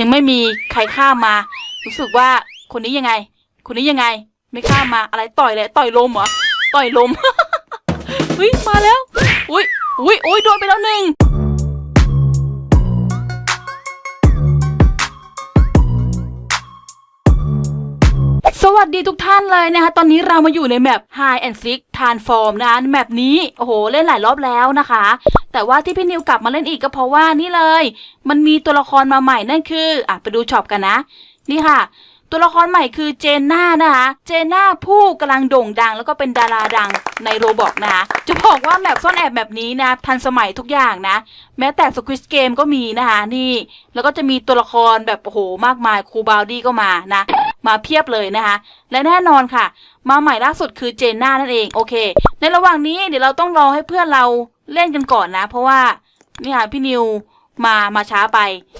ยังไม่มีใครข้ามมา รู้สึกว่าคนนี้ยังไง คนนี้ยังไง ไม่ข้ามมาอะไรต่อยเลยต่อยลมเหรอต่อยลมอุ้ยมาแล้วอุ้ยอุ้ยอุ้ยโดนไปแล้วหนึ่ง สวัสดีทุกท่านเลยนะคะ ตอนนี้เรามาอยู่ในแมป High and Seek Transform นะคะแมปนี้ โอ้โห เล่นหลายรอบแล้วนะคะ แต่ว่าที่พี่นิวกลับมาเล่นอีกก็เพราะว่านี่เลย มันมีตัวละครมาใหม่นั่นคือ อะ ไปดูช็อปกันนะ นี่ค่ะ ตัวละครใหม่คือเจนน่านะคะ เจนน่าผู้กำลังโด่งดัง แล้วก็เป็นดาราดังในโรบอกนะคะ จะบอกว่าแมปซ่อนแอบแบบนี้นะ ทันสมัยทุกอย่างนะ แม้แต่สควิสเกมก็มีนะคะนี่ แล้วก็จะมีตัวละครแบบโอ้โหมากมายครูบาวดี้ก็มานะ มาเพียบเลยนะคะ และแน่นอนค่ะ มาใหม่ล่าสุดคือเจนน่านั่นเองโอเค ในระหว่างนี้เดี๋ยวเราต้องรอให้เพื่อนเราเล่นกันก่อนนะ เพราะว่านี่ค่ะพี่นิวมามาช้าไป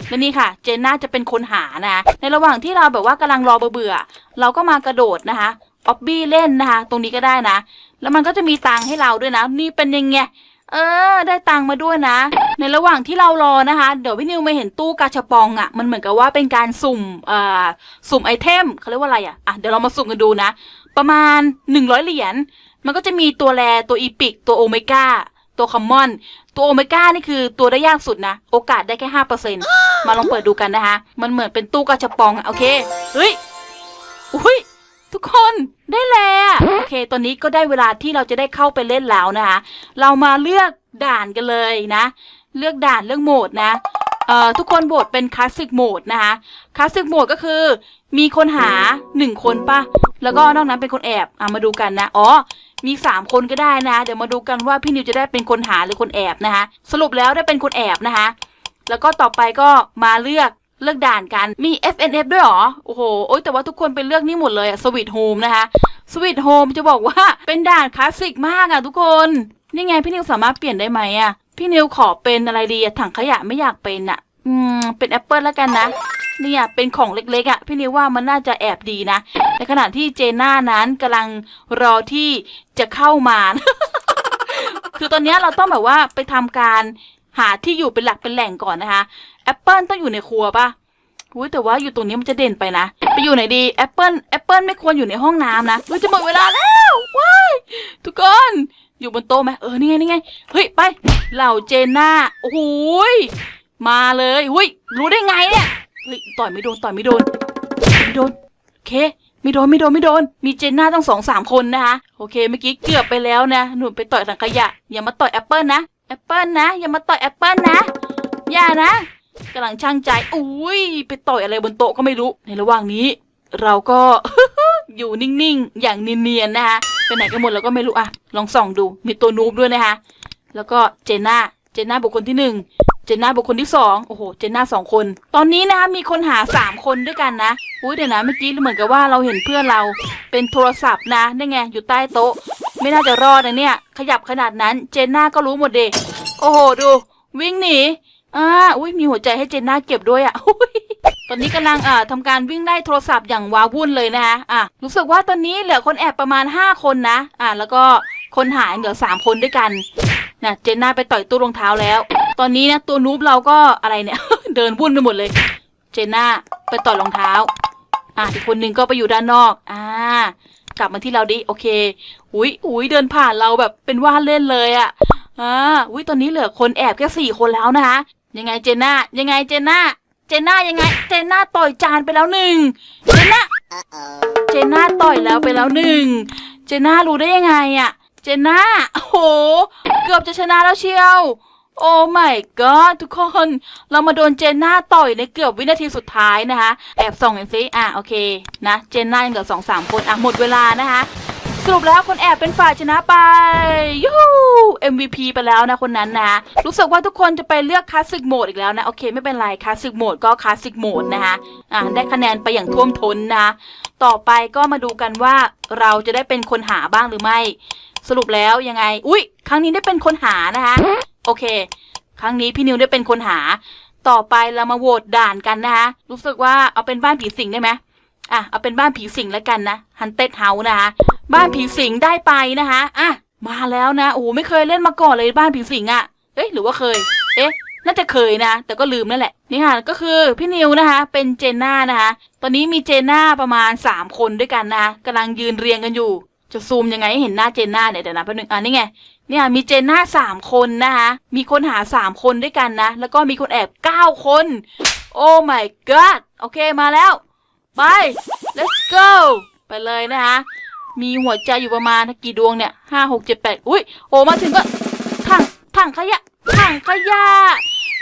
และนี่ค่ะ เจนน่าจะเป็นคนหานะ ในระหว่างที่เราแบบว่ากำลังรอเบื่อเราก็มากระโดดนะคะออบบี้เล่นนะคะ ตรงนี้ก็ได้นะ แล้วมันก็จะมีตังค์ให้เราด้วยนะ นี่เป็นยังไง เออ ได้ตังค์มาด้วยนะ ในระหว่างที่เรารอนะคะ เดี๋ยวพี่นิวมาเห็นตู้กาชาปองอะ่ะ มันเหมือนกับว่าเป็นการสุ่มเอ่อสุ่มไอเทมเขาเรียกว่าอะไรอะ่ะอะ เดี๋ยวเรามาสุ่มกันดูนะ ประมาณหนึ่งร้อยเหรียญ มันก็จะมีตัวแรตัวอีพิก ตัวโอเมก้า ตัวคอมมอน ตัวโอเมก้านี่คือตัวได้ยากสุดนะ โอกาสได้แค่ห้าเปอร์เซ็นมาลองเปิดดูกันนะคะ มันเหมือนเป็นตู้กาชาปองอะโอเค เฮ้ย ทุกคนได้แล้วโอเค ตอนนี้ก็ได้เวลาที่เราจะได้เข้าไปเล่นแล้วนะคะ เรามาเลือกด่านกันเลยนะ เลือกด่านเลือกโหมดนะเอ่อทุกคนโหวตเป็นคลาสสิกโหมดนะคะคลาสสิกโหมดก็คือ มีคนหาหนึ่งคนปะแล้วก็นอกนั้นเป็นคนแอบอะมาดูกันนะอ๋อมีสามคนก็ได้นะ เดี๋ยวมาดูกันว่าพี่นิวจะได้เป็นคนหาหรือคนแอบนะคะ สรุปแล้วได้เป็นคนแอบนะคะ แล้วก็ต่อไปก็มาเลือก เลือกด่านกันมี FNF ด้วยหรอ โอ้โหโอ๊ยแต่ว่าทุกคนไปเลือกนี่หมดเลยอะสวิตโฮมนะคะสวิตโฮมจะบอกว่าเป็นด่านคลาสสิกมากอะทุกคน นี่ไงพี่นิวสามารถเปลี่ยนได้ไหมอะพี่นิวขอเป็นอะไรดีอะถังขยะไม่อยากเป็นอะอืมเป็นแอปเปิลแล้วกันนะเนี่ยเป็นของเล็กๆอะพี่นิวว่ามันน่าจะแอบดีนะ ในขณะที่เจน่านั้นกำลังรอที่จะเข้ามา คือตอนนี้เราต้องแบบว่าไปทำการหาที่อยู่เป็นหลักเป็นแหล่งก่อนนะคะ แอปเปิลต้องอยู่ในครัวปะอุ้ยแต่ว่าอยู่ตรงนี้มันจะเด่นไปนะ ไปอยู่ไหนดีแอปเปิลแอปเปิลไม่ควรอยู่ในห้องน้ำนะอุ้ยจะหมดเวลาแล้วว้ายทุกคนอยู่บนโต๊ะไหมเออนี่ไงนี่ไงเฮ้ยไปเหล่าเจน่าโอ้โหยมาเลยอุ้ยรู้ได้ไงเนี่ยเฮ้ยต่อยไม่โดนต่อยไม่โดนไม่โดนโอเคไม่โดนไม่โดนไม่โดน มีเจนน่าต้องสองสามคนนะคะ โอเคเมื่อกี้เกือบไปแล้วนะหนูไปต่อยถังขยะ อย่ามาต่อยแอปเปิลนะแอปเปิลนะ อย่ามาต่อยแอปเปิลนะ อย่านะ กำลังช่างใจ อุ้ยไปต่อยอะไรบนโต๊ะก็ไม่รู้ ในระหว่างนี้ เราก็ อยู่นิ่งๆ อย่างเนียนๆนะคะไปไหนกันหมดเราก็ไม่รู้อะลองส่องดู มีตัวนูบด้วยนะคะ แล้วก็เจน่า เจน่าบุคคลที่หนึ่งเจน่าบุคคลที่สองโอ้โห เจน่าสองคน ตอนนี้นะคะมีคนหาสามคนด้วยกันนะ อุ้ยเดี๋ยวนะเมื่อกี้เหมือนกับว่าเราเห็นเพื่อนเราเป็นโทรศัพท์นะนี่ไงอยู่ใต้โต๊ะ ไม่น่าจะรอดนะเนี่ย ขยับขนาดนั้น เจนน่าก็รู้หมดเดโอ้โหดู วิ่งหนี อ่าอุ้ยมีหัวใจให้เจนน่าเก็บด้วยอะอุ้ยตอนนี้กำลังอ่าทำการวิ่งไล่โทรศัพท์อย่างว้าวุ่นเลยนะคะอะรู้สึกว่าตอนนี้เหลือคนแอบประมาณห้าคนนะ อ่าแล้วก็คนหายเหลือสามคนด้วยกันนะเจนน่าไปต่อยตู้รองเท้าแล้ว ตอนนี้นะตัวนูบเราก็อะไรเนี่ย เดินวุ่นไปหมดเลย เจนน่าไปต่อยรองเท้า อะอีกคนนึงก็ไปอยู่ด้านนอกอ่ากลับมาที่เราดิโอเค อุ้ยอุ้ยเดินผ่านเราแบบเป็นว่าเล่นเลยอะ่ะอ่าอุ้ยตอนนี้เหลือคนแอบแค่สี่คนแล้วนะคะ ยังไงเจนน่ายังไงเจนน่าเจนน่ายังไง เจนน่าต่อยจานไปแล้วหนึ่งเจนน่าเจนน่าต่อยแล้วไปแล้วหนึ่งเจนน่ารู้ได้ยังไงอะเจนน่าโอ้โห เกือบจะชนะแล้วเชียว โอ้ my god ทุกคนเรามาโดนเจนน่าต่อยในเกือบวินาทีสุดท้ายนะคะ แอบส่องกันซิอะโอเคนะเจนน่ายังเหลือสองสามคนอะหมดเวลานะคะ สรุปแล้วคนแอบเป็นฝ่ายชนะไปยู MVP ไปแล้วนะคนนั้นนะรู้สึกว่าทุกคนจะไปเลือกคลาสสิกโหมดอีกแล้วนะโอเคไม่เป็นไรคลาสสิกโหมดก็คลาสสิกโหมดนะคะอะได้คะแนนไปอย่างท่วมท้นนะต่อไปก็มาดูกันว่าเราจะได้เป็นคนหาบ้างหรือไม่ สรุปแล้วยังไง อุ๊ยครั้งนี้ได้เป็นคนหานะคะโอเค ครั้งนี้พี่นิวได้เป็นคนหา ต่อไปเรามาโหวตด่านกันนะคะรู้สึกว่าเอาเป็นบ้านผีสิงได้ไหม อะเอาเป็นบ้านผีสิงแล้วกันนะฮันเต็ดเฮาส์นะคะ บ้านผีสิงได้ไปนะคะอะมาแล้วนะโอ้ไม่เคยเล่นมาก่อนเลยบ้านผีสิงอะ่ะเอ๊ะหรือว่าเคย เอ๊ะน่าจะเคยนะ แต่ก็ลืมนั่นแหละนี่ค่ะก็คือพี่นิวนะคะ เป็นเจนน่านะคะ ตอนนี้มีเจนน่าประมาณ 3 คนด้วยกันนะคะกำลังยืนเรียงกันอยู่ จะซูมยังไงให้เห็นหน้าเจนน่าเนี่ยเดี๋ยวนะแป๊บนึงอะนี่ไงเนี่ยมีเจนน่าสามคนนะคะ มีคนหาสามคนด้วยกันนะ แล้วก็มีคนแอบเก้าคน โอ้ my god โอเคมาแล้ว ไป let's go ไปเลยนะคะ มีหัวใจอยู่ประมาณกี่ดวงเนี่ยห้าหกเจ็ดแปดอุ้ยโอ้มาถึงก็ถังถังขยะถังขยะ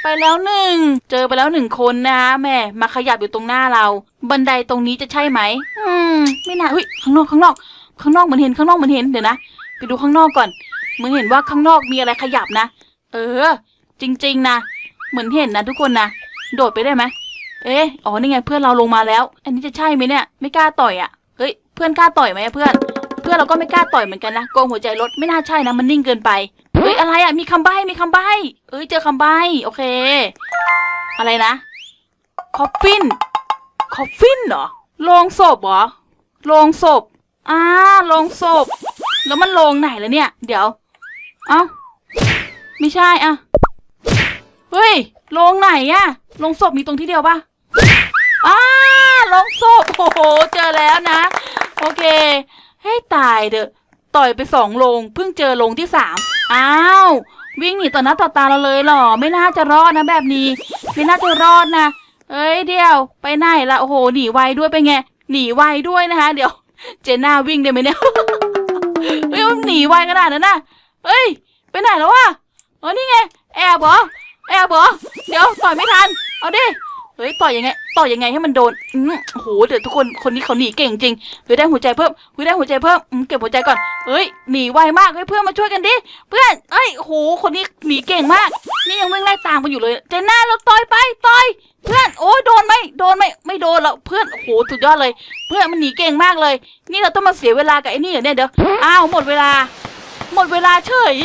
ไปแล้วหนึ่ง เจอไปแล้วหนึ่งคนนะคะแม่มาขยับอยู่ตรงหน้าเรา บันไดตรงนี้จะใช่ไหมอืมไม่น่าอุ้ยข้างนอกข้างนอก ข้างนอกเหมือนเห็นข้างนอกเหมือนเห็นเดี๋ยวนะไปดูข้างนอกก่อนเหมือนเห็นว่าข้างนอกมีอะไรขยับนะ เออ จริง ๆนะเหมือนเห็นนะทุกคนนะโดดไปได้ไหม เอ๊ะอ๋อนี่ไงเพื่อนเราลงมาแล้ว อันนี้จะใช่ไหมเนี่ย ไม่กล้าต่อยอะ่ะเฮ้ยเพื่อนกล้าต่อยไหมเพื่อน เพื่อนเราก็ไม่กล้าต่อยเหมือนกันนะโกงหัวใจรถไม่น่าใช่นะมันนิ่งเกินไปเฮ้ยอะไรอะ่ะมีคำใบ้มีคำใบ้เอ้ยเจอคำใบ้โอเค อะไรนะคอฟฟินคอฟฟินเหรอโลงศพเหรอโลงศพอ่าโลงศพ แล้วมันโลงไหนแล้วเนี่ย เดี๋ยว เอ้าไม่ใช่อะเฮ้ยโรงไหนอะโรงศพมีตรงที่เดียวปะ อ้าโรงศพโอ้โห เจอแล้วนะ โอเค ให้ตายเด้อต่อยไปสองโรงเพิ่งเจอโรงที่สามอ้าว วิ่งหนีต่อหน้าต่อตาเราเลยหรอ ไม่น่าจะรอดนะแบบนี้ ไม่น่าจะรอดนะ เอ้ยเดี๋ยว ไปไหนละโอ้โห หนีไวด้วยไปไง หนีไวด้วยนะคะ เดี๋ยว เจน่าวิ่งได้ไหมเนี่ย เฮ้ยหนีไวขนาดนั้นนะเฮ้ย ไปไหนแล้ววะเออนี่ไง แอบเหรอ แอบเหรอ เดี๋ยวต่อยไม่ทัน เอาดิ เฮ้ยต่อยยังไงต่อยยังไงให้มันโดนอืมโหเดี๋ยวทุกคนคนนี้เขาหนีเก่งจริงเฮ้ยได้หัวใจเพิ่มเฮ้ยได้หัวใจเพิ่มอืมเก็บหัวใจก่อนเฮ้ยหนีไวมากเฮ้ยเพื่อนมาช่วยกันดิเพื่อนเอ้ยโหคนนี้หนีเก่งมาก นี่ยังวิ่งไล่ตามกันอยู่เลยเจนน่าเราต่อยไปต่อย เพื่อนโอ้ยโดนไหมโดนไหมไม่โดนหรอกเพื่อนโอ้โหสุดยอดเลย เพื่อนมันหนีเก่งมากเลย นี่เราต้องมาเสียเวลากับไอ้นี่เหรอเนี่ยเดี๋ยวอ้าวหมดเวลา หมดเวลาเฉย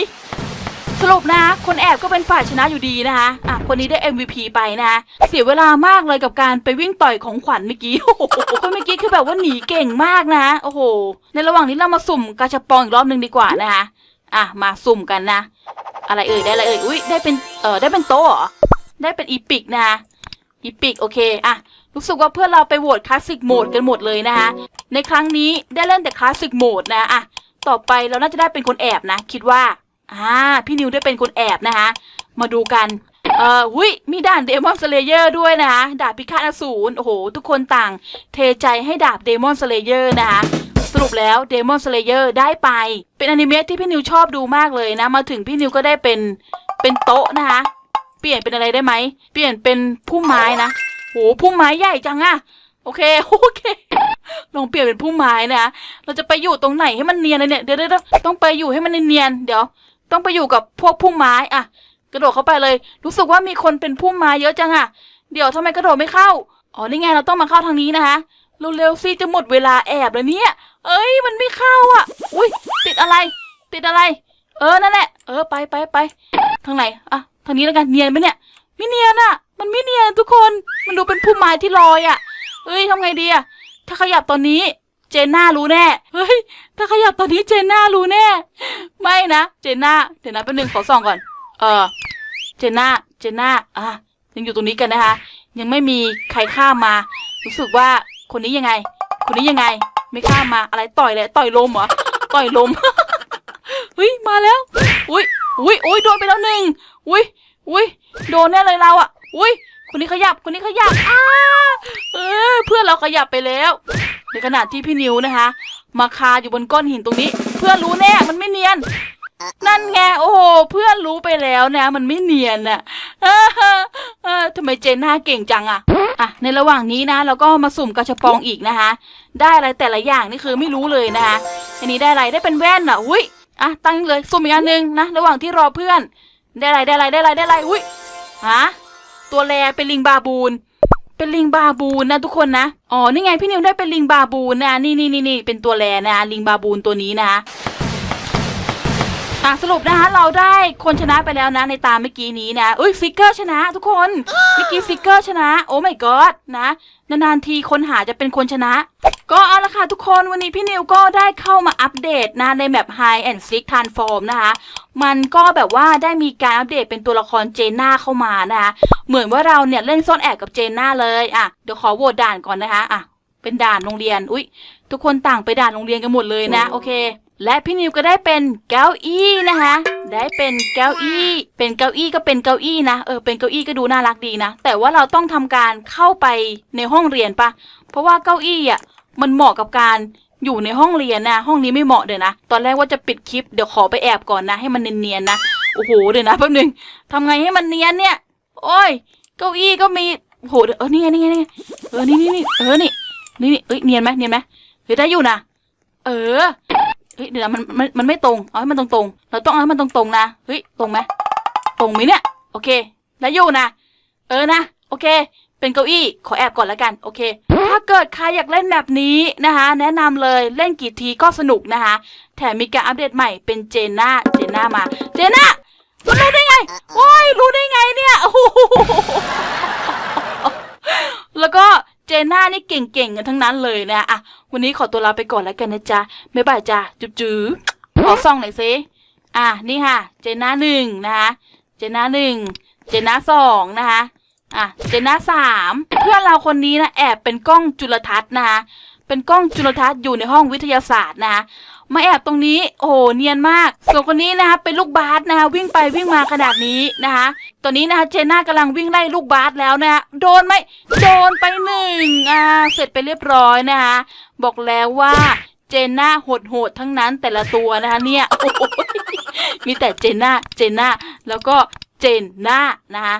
สรุปนะคนแอบก็เป็นฝ่ายชนะอยู่ดีนะคะอะคนนี้ได้ MVP ไปนะคะเสียเวลามากเลยกับการไปวิ่งต่อยของขวัญเมื่อกี้โอ้โหคนเมื่อกี้คือแบบว่าหนีเก่งมากนะโอ้โห ในระหว่างนี้เรามาสุ่มกาชาปองอีกรอบหนึ่งดีกว่านะคะอะมาสุ่มกันนะ อะไรเอ่ยได้อะไรเอ่ยอุ้ยได้เป็นเออได้เป็นโต๊ะได้เป็นอีพิกนะคะอีพิกโอเคอะรู้สึกว่าเพื่อนเราไปโหวตคลาสสิกโหมดกันหมดเลยนะคะในครั้งนี้ได้เล่นแต่คลาสสิกโหมดนะอะต่อไปเราน่าจะได้เป็นคนแอบนะ คิดว่า อ่าพี่นิวได้เป็นคนแอบนะคะ มาดูกัน เอ่อหุยมีด่านเดมอนสเลเยอร์ด้วยนะคะ ดาบพิฆาตอสูรโอ้โห ทุกคนต่าง เทใจให้ดาบเดมอนสเลเยอร์นะคะสรุปแล้วเดมอนสเลเยอร์ได้ไป เป็นอนิเมะที่พี่นิวชอบดูมากเลยนะ มาถึงพี่นิวก็ได้เป็นเป็นโต๊ะนะคะ เปลี่ยนเป็นอะไรได้ไหม เปลี่ยนเป็นพุ่มไม้นะโหพุ่มไม้ใหญ่จังอะโอเคโอเคลองเปลี่ยนเป็นพุ่มไม้นะเราจะไปอยู่ตรงไหนให้มันเนียนเลยเนี่ยเดี๋ยวเดี๋ยวต้องไปอยู่ให้มันเนียนเดี๋ยว ต้องไปอยู่กับพวกพุ่มไม้อะกระโดดเข้าไปเลย รู้สึกว่ามีคนเป็นพุ่มไม้เยอะจังอะเดี๋ยวทำไมกระโดดไม่เข้าอ๋อนี่ไงเราต้องมาเข้าทางนี้นะคะเร็วๆสิจะหมดเวลาแอบแล้วเนี่ยเอ้ยมันไม่เข้าอะ อุ้ยติดอะไร ติดอะไร เออนั่นแหละ เออไปไปไปทางไหนอะทางนี้แล้วกันเนียนไหมเนี่ยไม่เนียนอะ มันไม่เนียนทุกคนมันดูเป็นพุ่มไม้ที่ลอยอะเอ้ยทำไงดีอะถ้าขยับตอนนี้ จนน่ารู้แน่ เฮ้ย ถ้าขยับตอนนี้เจนน่ารู้แน่ ไม่นะ เจนน่าเดี๋ยวนะแป๊บนึงขอส่องก่อน เออ เจนน่า เจนน่า อะ ยังอยู่ตรงนี้กันนะคะ ยังไม่มีใครข้ามมา รู้สึกว่าคนนี้ยังไง คนนี้ยังไง ไม่ข้ามมา อะไรต่อยเลยต่อยลมเหรอ ต่อยลมเฮ้ย มาแล้ว อุ้ย อุ้ยอุ้ยโดนไปแล้วหนึ่งอุ้ยอุ้ยโดนแน่เลยเราอะ อุ้ย คนนี้ขยับคนนี้ขยับอ้าเออเพื่อนเราขยับไปแล้ว ในขณะที่พี่นิวนะคะ มาคาอยู่บนก้อนหินตรงนี้ เพื่อนรู้แน่มันไม่เนียน นั่นไงโอ้โหเพื่อนรู้ไปแล้วนะ มันไม่เนียนน่ะเออเออทำไมเจนน่าเก่งจังอะอะในระหว่างนี้นะเราก็มาสุ่มกระชปองอีกนะคะ ได้อะไรแต่ละอย่างนี่คือไม่รู้เลยนะคะอันนี้ได้อะไรได้เป็นแว่นอะอุ้ยอะตั้งเลยสุ่มอีกอันหนึงนะระหว่างที่รอเพื่อน ได้อะไรได้อะไรได้อะไรได้อะไรอุ้ยฮะ ตัวแรเป็นลิงบาบูน เป็นลิงบาบูนนะทุกคนนะ อ๋อ นี่ไงพี่นิวได้เป็นลิงบาบูนนะ นี่นี่นี่นี่เป็นตัวแรนะลิงบาบูนตัวนี้นะอะสรุปนะคะเราได้คนชนะไปแล้วนะในตามเมื่อกี้นี้นะอุ้ยฟิกเกอร์ชนะทุกคนเมื่อกี้ฟิกเกอร์ชนะ โอ้ my god นะนานๆทีคนหาจะเป็นคนชนะ ก็เอาละค่ะทุกคนวันนี้พี่นิวก็ได้เข้ามาอัปเดตนะในแบบ High and Sick Transform นะคะมันก็แบบว่าได้มีการอัปเดตเป็นตัวละครเจนน่าเข้ามานะคะเหมือนว่าเราเนี่ยเล่นซ่อนแอบกับเจนน่าเลยอะเดี๋ยวขอโหวตด่านก่อนนะคะอะเป็นด่านโรงเรียนอุ๊ย ทุกคนต่างไปด่านโรงเรียนกันหมดเลยนะโอเค และพี่นิวก็ได้เป็นเก้าอี้นะคะได้เป็นเก้าอี้ เป็นเก้าอี้ก็เป็นเก้าอี้นะเออเป็นเก้าอี้ก็ดูน่ารักดีนะแต่ว่าเราต้องทำการเข้าไปในห้องเรียนปะเพราะว่าเก้าอี้อะ มันเหมาะกับการอยู่ในห้องเรียนนะ ห้องนี้ไม่เหมาะเดี๋ยวนะ ตอนแรกว่าจะปิดคลิปเดี๋ยวขอไปแอบก่อนนะ ให้มันเนียนๆนะ โอ้โหเดี๋ยวนะแป๊บนึงทำไงให้มันเนียนเนี่ย โอ้ย เก้าอี้ก็มีโอ้โหเออนี่ไงนี่ไงนี่ไงเออนี่นี่นี่เออนี่นี่นี่เอ้ยเนียนไหมเนียนไหมเฮ้ยได้อยู่นะเออเฮ้ยเดี๋ยวนะมันมันมันไม่ตรงเอาให้มันตรงตรงๆเราต้องเอาให้มันตรงตรงๆนะเฮ้ยตรงไหมตรงไหมเนี่ย โอเคแล้วอยู่นะเออนะ โอเค เป็นเก้าอี้ขอแอบก่อนแล้วกันโอเค ถ้าเกิดใครอยากเล่นแบบนี้นะคะ แนะนำเลยเล่นกี่ทีก็สนุกนะคะ แถมมีการอัปเดตใหม่เป็นเจน่าเจน่ามาเจน่ารู้ได้ไงโอ้ยรู้ได้ไงเนี่ยโอ้โหแล้วก็เจน่านี่เก่งๆกันทั้งนั้นเลยนะอะวันนี้ขอตัวลาไปก่อนแล้วกันนะจ๊ะบ๊ายบายจ้ะจุ๊บจื้อขอส่องหน่อยสิอะนี่ค่ะ เจน่าหนึ่งนะคะ เจน่าหนึ่งเจน่าสองนะคะ อะเจน่าสามเพื่อนเราคนนี้นะแอบเป็นกล้องจุลทรรศน์นะคะเป็นกล้องจุลทรรศน์อยู่ในห้องวิทยาศาสตร์นะคะมาแอบตรงนี้โอ้โหเนียนมาก ส่วนคนนี้นะคะเป็นลูกบาสนะคะวิ่งไปวิ่งมาขนาดนี้นะคะตอนนี้นะคะเจน่ากำลังวิ่งไล่ลูกบาสแล้วนะคะโดนไหมโดนไปหนึ่งอ่าเสร็จไปเรียบร้อยนะคะบอกแล้วว่าเจน่าโหดๆทั้งนั้นแต่ละตัวนะคะเนี่ยโอ้โหมีแต่เจน่าเจน่าแล้วก็เจนน่านะคะ